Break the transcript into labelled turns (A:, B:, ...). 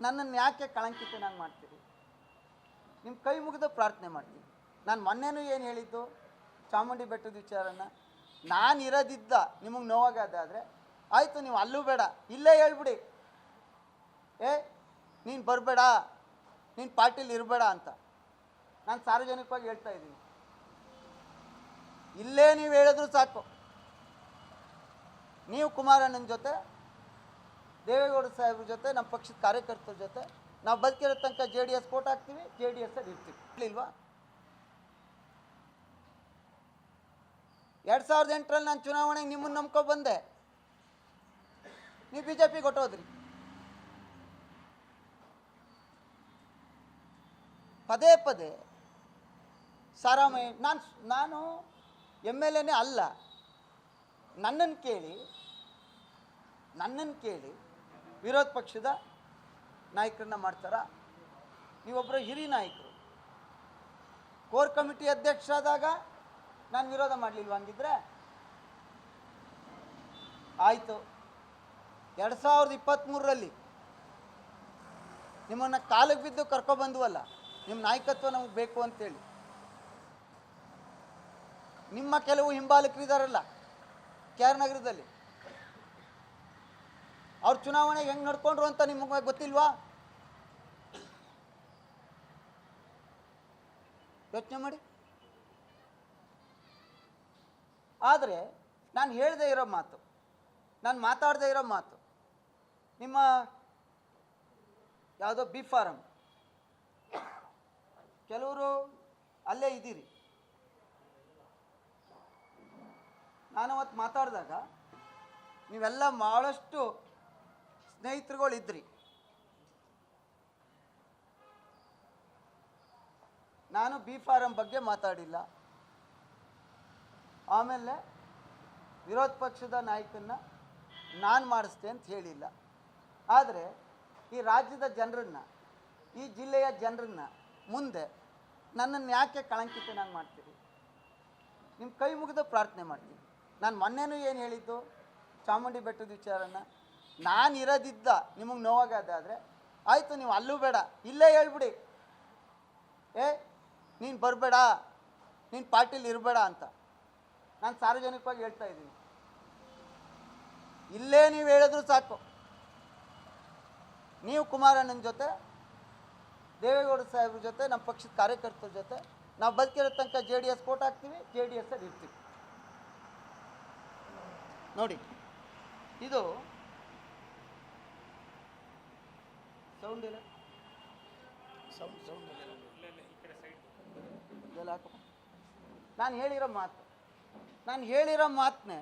A: ನನ್ನನ್ನು ಯಾಕೆ ಕಳಂಕಿತನಾಗಿ ಮಾಡ್ತೀರಿ? ನಿಮ್ಮ ಕೈ ಮುಗಿದು ಪ್ರಾರ್ಥನೆ ಮಾಡ್ತೀನಿ. ನಾನು ಮೊನ್ನೆನೂ ಏನು ಹೇಳಿದ್ದು? ಚಾಮುಂಡಿ ಬೆಟ್ಟದ ವಿಚಾರನ. ನಾನು ಇರೋದಿದ್ದ ನಿಮಗೆ ನೋವಾಗದಾದರೆ ಆಯಿತು, ನೀವು ಅಲ್ಲೂ ಬೇಡ. ಇಲ್ಲೇ ಹೇಳ್ಬಿಡಿ. ಏ, ನೀನು ಬರಬೇಡ. ನೀನು ಪಾರ್ಟಿಲಿ ಇರಬೇಡ ಅಂತ. ನಾನು ಸಾರ್ವಜನಿಕವಾಗಿ ಹೇಳ್ತಾ ಇದ್ದೀನಿ. ಇಲ್ಲೇ ನೀವು ಹೇಳಿದ್ರು ಸಾಕು. ನೀವು ಕುಮಾರಣ್ಣನ ಜೊತೆ ದೇವೇಗೌಡ ಸಾಹೇಬ್ರ ಜೊತೆ, ನಮ್ಮ ಪಕ್ಷದ ಕಾರ್ಯಕರ್ತರ ಜೊತೆ, ನಾವು ಬದುಕಿರೋ ತನಕ ಜೆ ಡಿ ಎಸ್ ಫೋಟೋ ಹಾಕ್ತೀವಿ ಜೆ ಡಿ ಎಸ್ ಇರ್ತೀವಿ. ಇಲ್ವಾ ಎರಡು ಸಾವಿರದ ಎಂಟರಲ್ಲಿ ನಾನು ಚುನಾವಣೆಗೆ ನಿಮ್ಮನ್ನು ನಂಬ್ಕೊ ಬಂದೆ. ನೀವು ಬಿ ಜೆ ಹೊಟ್ಟೋದ್ರಿ ಪದೇ ಪದೇ ಸಾರಾಮಯ್ಯ ನಾನು ನಾನು ಎಂ ಎಲ್ ಎನೇ ಅಲ್ಲ. ನನ್ನನ್ನು ಕೇಳಿ ನನ್ನನ್ನು ಕೇಳಿ ವಿರೋಧ ಪಕ್ಷದ ನಾಯಕರನ್ನ ಮಾಡ್ತಾರ? ನೀವೊಬ್ಬರು ಹಿರಿಯ ನಾಯಕರು. ಕೋರ್ ಕಮಿಟಿ ಅಧ್ಯಕ್ಷರಾದಾಗ ನಾನು ವಿರೋಧ ಮಾಡಲಿಲ್ವ ಹಂಗಿದ್ರೆ? ಆಯಿತು. ಎರಡು ಸಾವಿರದ ಇಪ್ಪತ್ತ್ಮೂರರಲ್ಲಿ ನಿಮ್ಮನ್ನು ಕಾಲಿಗೆ ಬಿದ್ದು ಕರ್ಕೊಬಂದ್ವಲ್ಲ ನಿಮ್ಮ ನಾಯಕತ್ವ ನಮಗೆ ಬೇಕು ಅಂತೇಳಿ. ನಿಮ್ಮ ಕೆಲವು ಹಿಂಬಾಲಕರಿದ್ದಾರಲ್ಲ ಕೆ ಆರ್ ನಗರದಲ್ಲಿ. ಅವ್ರು ಚುನಾವಣೆಗೆ ಹೆಂಗೆ ನಡ್ಕೊಂಡ್ರು ಅಂತ ನಿಮಗೆ ಗೊತ್ತಿಲ್ವಾ? ಯೋಚನೆ ಮಾಡಿ. ಆದರೆ ನಾನು ಹೇಳದೇ ಇರೋ ಮಾತು, ನಾನು ಮಾತಾಡದೇ ಇರೋ ಮಾತು, ನಿಮ್ಮ ಯಾವುದೋ ಬಿ ಫಾರಮ್ ಕೆಲವರು ಅಲ್ಲೇ ಇದ್ದೀರಿ. ನಾನು ಅವತ್ತು ಮಾತಾಡಿದಾಗ ನೀವೆಲ್ಲ ಭಾಳಷ್ಟು ಸ್ನೇಹಿತರುಗಳಿದ್ರಿ. ನಾನು ಬಿ ಫಾರಂ ಬಗ್ಗೆ ಮಾತಾಡಿಲ್ಲ. ಆಮೇಲೆ ವಿರೋಧ ಪಕ್ಷದ ನಾಯಕನ್ನ ನಾನು ಮಾಡಿಸ್ತೆ ಅಂತ ಹೇಳಿಲ್ಲ. ಆದರೆ ಈ ರಾಜ್ಯದ ಜನರನ್ನು, ಈ ಜಿಲ್ಲೆಯ ಜನರನ್ನ ಮುಂದೆ ನನ್ನನ್ನು ಯಾಕೆ ಕಳಂಕಿತನಾಗಿ ಮಾಡ್ತೀರಿ? ನಿಮ್ಮ ಕೈ ಮುಗಿದು ಪ್ರಾರ್ಥನೆ ಮಾಡ್ತೀನಿ. ನಾನು ಮೊನ್ನೆನೂ ಏನು ಹೇಳಿದ್ದು? ಚಾಮುಂಡಿ ಬೆಟ್ಟದ ವಿಚಾರನ? ನಾನು ಇರೋದಿದ್ದ ನಿಮಗೆ ನೋವಾಗದಾದರೆ ಆಯಿತು ನೀವು ಅಲ್ಲೂ ಬೇಡ, ಇಲ್ಲೇ ಹೇಳ್ಬಿಡಿ. ಏ, ನೀನು ಬರಬೇಡ, ನೀನು ಪಾರ್ಟಿಲಿ ಇರಬೇಡ ಅಂತ. ನಾನು ಸಾರ್ವಜನಿಕವಾಗಿ ಹೇಳ್ತಾ ಇದ್ದೀನಿ. ಇಲ್ಲೇ ನೀವು ಹೇಳಿದ್ರು ಸಾಕು. ನೀವು ಕುಮಾರಣ್ಣನ ಜೊತೆ, ದೇವೇಗೌಡ ಸಾಹೇಬ್ರ ಜೊತೆ ನಮ್ಮ ಪಕ್ಷದ ಕಾರ್ಯಕರ್ತರ ಜೊತೆ, ನಾವು ಬದುಕಿರೋ ತನಕ ಜೆ ಡಿ ಎಸ್ ಕೋಟ್ ಹಾಕ್ತೀವಿ, ಜೆ ಡಿ ಎಸ್ ಅಲ್ಲಿ ಇರ್ತೀವಿ. ನೋಡಿ, ಇದು ಸೌಂಡ್ ಇಲ್ಲ. ಸೌಂಡ್ ಸೌಂಡ್ ಇಲ್ಲ. ಹಾಕಪ್ಪ ನಾನು ಹೇಳಿರೋ ಮಾತು. ನಾನು ಹೇಳಿರೋ ಮಾತನ್ನೇ